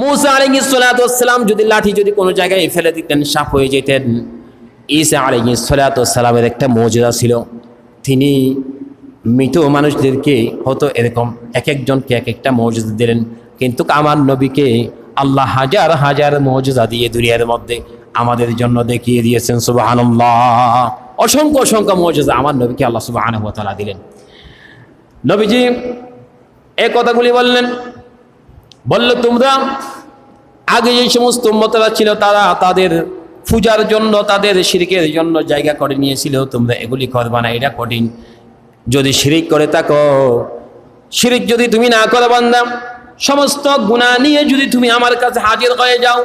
মুসা আলহি সালাতাম যদি লাঠি যদি কোনো জায়গায় ফেলে দিতেন, সাপ হয়ে যেতেন। ঈসা আলহি সালাতামের একটা মর্যাদা ছিল। তিনি মৃত মানুষদেরকে হয়তো এরকম এক একজনকে এক একটা মর্যাদা দিলেন। কিন্তু আমার নবীকে আল্লাহ হাজার হাজার মর্যাদা দিয়ে দুনিয়ার মধ্যে আমাদের জন্য দেখিয়ে দিয়েছেন সুবাহ অসংখ্য অসংখ্য মর্যাদা আমার নবীকে আল্লাহ সুবাহ দিলেন। নবীজি এ কথাগুলি বললেন বলল তোমরা, আগে যে সমস্ত উম্মতরা ছিল তারা তাদের পূজার জন্য, তাদের শিরিকের জন্য জায়গা করে নিয়েছিল, তোমরা এগুলি করবা না, এটা কঠিন। যদি শিরিক করে থাকো, শিরিক যদি তুমি না করো বান্দা, সমস্ত গুণা নিয়ে যদি তুমি আমার কাছে হাজির হয়ে যাও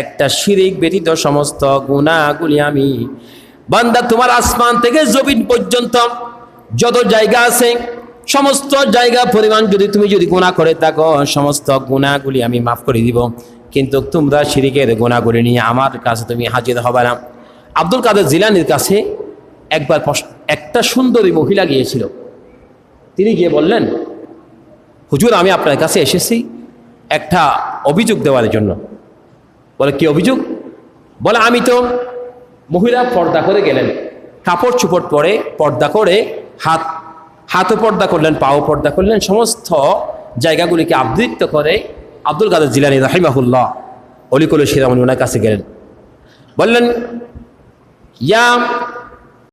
একটা শিরিক ব্যতীত সমস্ত গুণাগুলি আমি, বান্দা, তোমার আসমান থেকে জমিন পর্যন্ত যত জায়গা আছে, সমস্ত জায়গা পরিমাণ যদি তুমি যদি গুণা করে থাকো, সমস্ত গুণাগুলি আমি মাফ করে দিব। কিন্তু তোমরা শিরিকের গুণাগুলি নিয়ে আমার কাছে তুমি হাজির হবে না। আব্দুল কাদের জিলানির কাছে একবার একটা সুন্দরী মহিলা গিয়েছিল। তিনি গিয়ে বললেন, হুজুর, আমি আপনার কাছে এসেছি একটা অভিযোগ দেওয়ার জন্য। বলে, কি অভিযোগ? বলে, আমি তো মহিলা পর্দা করে গেলেন। কাপড় চুপড় পরে, পর্দা করে হাত, হাতও পর্দা করলেন, পাও পর্দা করলেন, সমস্ত জায়গাগুলিকে আবৃত্ত করে আব্দুল কাদের জিলানি রাহিমাহুল্লাহ অলিকুল শিরামণি ওনার কাছে গেলেন। বললেন, ইয়া